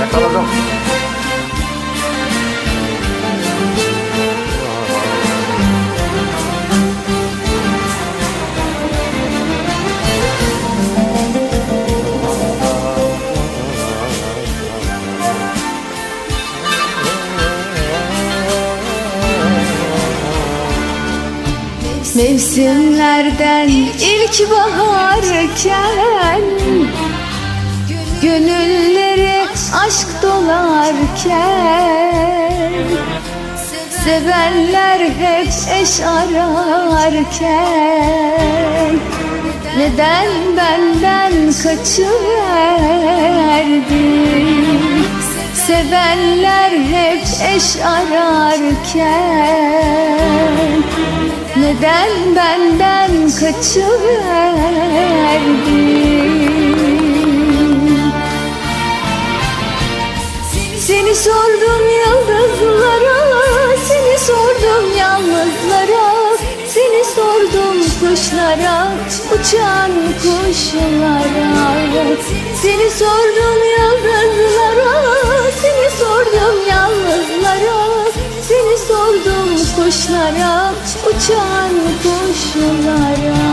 Yakaladım. Mevsimlerden ilk baharken Gönülleri aşk dolarken Sevenler hep eş ararken Neden benden kaçıverdin? Sevenler hep eş ararken Neden benden kaçıverdin kuşlara Uçan kuşlara. Seni sordum yıldızlara Seni sordum yalnızlara Seni sordum kuşlara Uçan kuşlara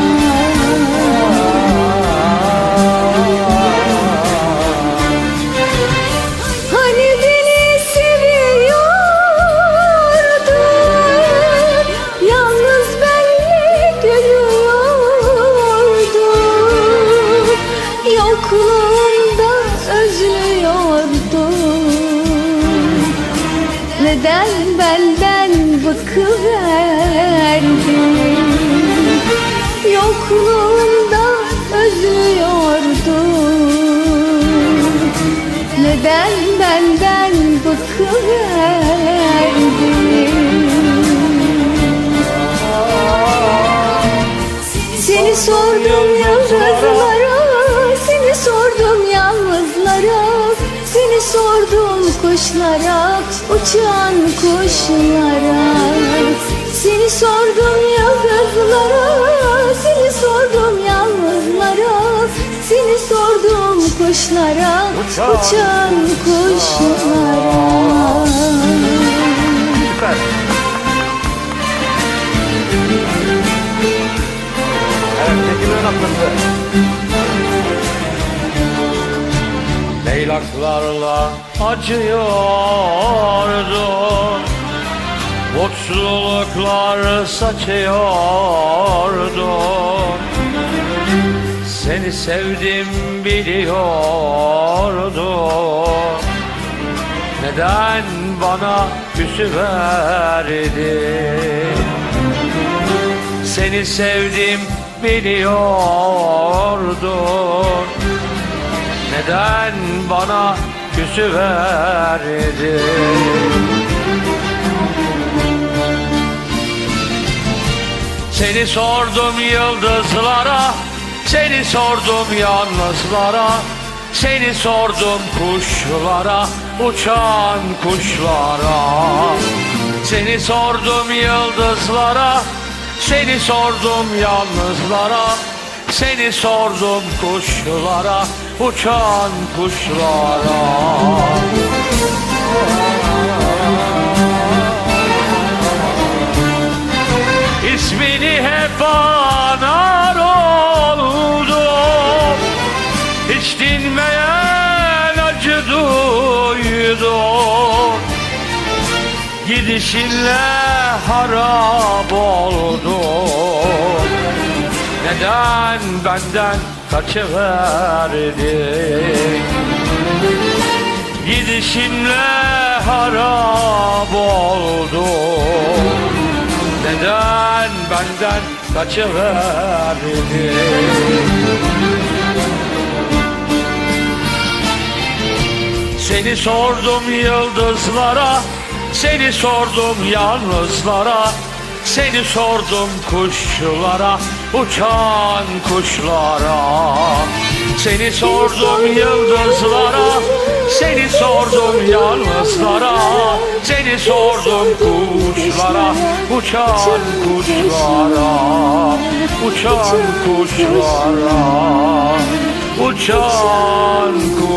Neden benden bıkıverdin? Yokluğunda özlüyordun. Neden benden bıkıverdin? Seni sordum yıldızlara Seni sordum yalnızlara Seni sordum kuşlara Uçan kuşlara Seni sordum yıldızlara Seni sordum yalnızlara Seni sordum kuşlara Uçan. Uçan kuşlara Süper. Evet, çekimlerin atması. Leylaklarla acıyordun Mutluluklar saçıyordun Seni sevdim biliyordun neden bana küsüverdin Seni sevdim biliyordun Neden bana küsüverdin Seni sordum yıldızlara Seni sordum yalnızlara Seni sordum kuşlara Uçan kuşlara. Seni sordum yıldızlara Seni sordum yalnızlara Seni sordum kuşlara Uçan kuşlara. İsmini hep anar oldum Hiç dinmeyen acı duydum Gidişinle harap oldum Neden benden kaçıverdin Gidişinle harap oldum Neden benden kaçıverdin Seni sordum yıldızlara Seni sordum yalnızlara Seni sordum kuşlara Uçan kuşlara Seni sordum yıldızlara Seni sordum yalnızlara Seni sordum kuşlara Uçan kuşlara Uçan kuşlara Uçan kuşlara